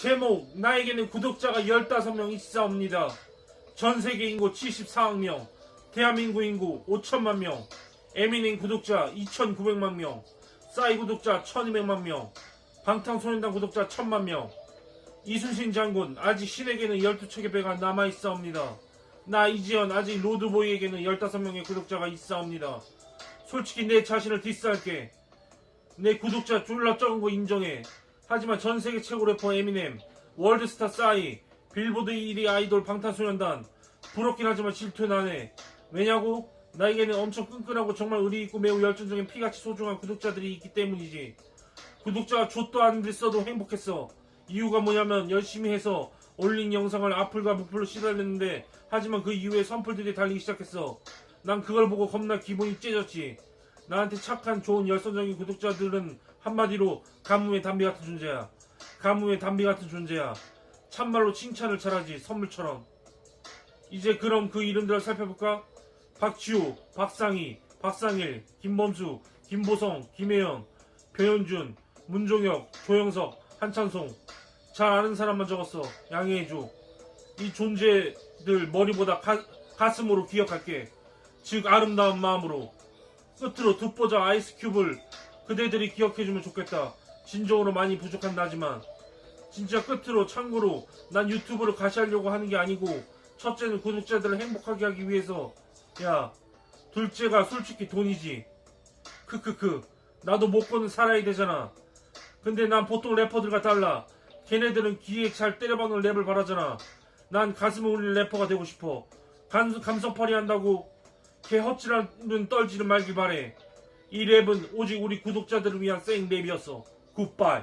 제목 나에게는 구독자가 15명 있사옵니다. 전 세계 인구 74억 명, 대한민국 인구 5천만 명, 에미넴 구독자 2,900만 명, 싸이 구독자 1,200만 명, 방탄소년단 구독자 1,000만 명, 이순신 장군 아직 신에게는 12척의 배가 남아있사옵니다. 나 이지연 아직 로드보이에게는 15명의 구독자가 있사옵니다. 솔직히 내 자신을 디스할게. 내 구독자 졸라 적은 거 인정해. 하지만 전 세계 최고 래퍼 에미넴, 월드스타 싸이, 빌보드 1위 아이돌 방탄소년단 부럽긴 하지만 안 해. 왜냐고? 나에게는 엄청 끈끈하고 정말 의리 있고 매우 열정적인 피같이 소중한 구독자들이 있기 때문이지. 구독자가 좆도 안 됐어도 행복했어. 이유가 뭐냐면 열심히 해서 올린 영상을 악플과 무플로 씻어냈는데 하지만 그 이후에 선플들이 달리기 시작했어. 난 그걸 보고 겁나 기분이 째졌지. 나한테 착한 좋은 열성적인 구독자들은 한마디로 가뭄의 담비 같은 존재야. 가뭄의 담비 같은 존재야. 참말로 칭찬을 잘하지 선물처럼. 이제 그럼 그 이름들을 살펴볼까? 박지호, 박상희, 박상일, 김범수, 김보성, 김혜영, 배현준, 문종혁, 조영석, 한찬송. 잘 아는 사람만 적었어. 양해해줘. 이 존재들 머리보다 가, 가슴으로 기억할게. 즉 아름다운 마음으로. 끝으로 돋보자 아이스 큐브를 그대들이 기억해주면 좋겠다. 진정으로 많이 부족한다 하지만. 진짜 끝으로 참고로 난 유튜브를 가시하려고 하는 게 아니고 첫째는 구독자들을 행복하게 하기 위해서. 야 둘째가 솔직히 돈이지. 크크크. 나도 먹고는 살아야 되잖아. 근데 난 보통 래퍼들과 달라. 걔네들은 귀에 잘 때려박는 랩을 바라잖아. 난 가슴을 울리는 래퍼가 되고 싶어. 감, 감성팔이 한다고 개 헛질하는 떨지는 말길 바래. 이 랩은 오직 우리 구독자들을 위한 생 랩이었어 굿바이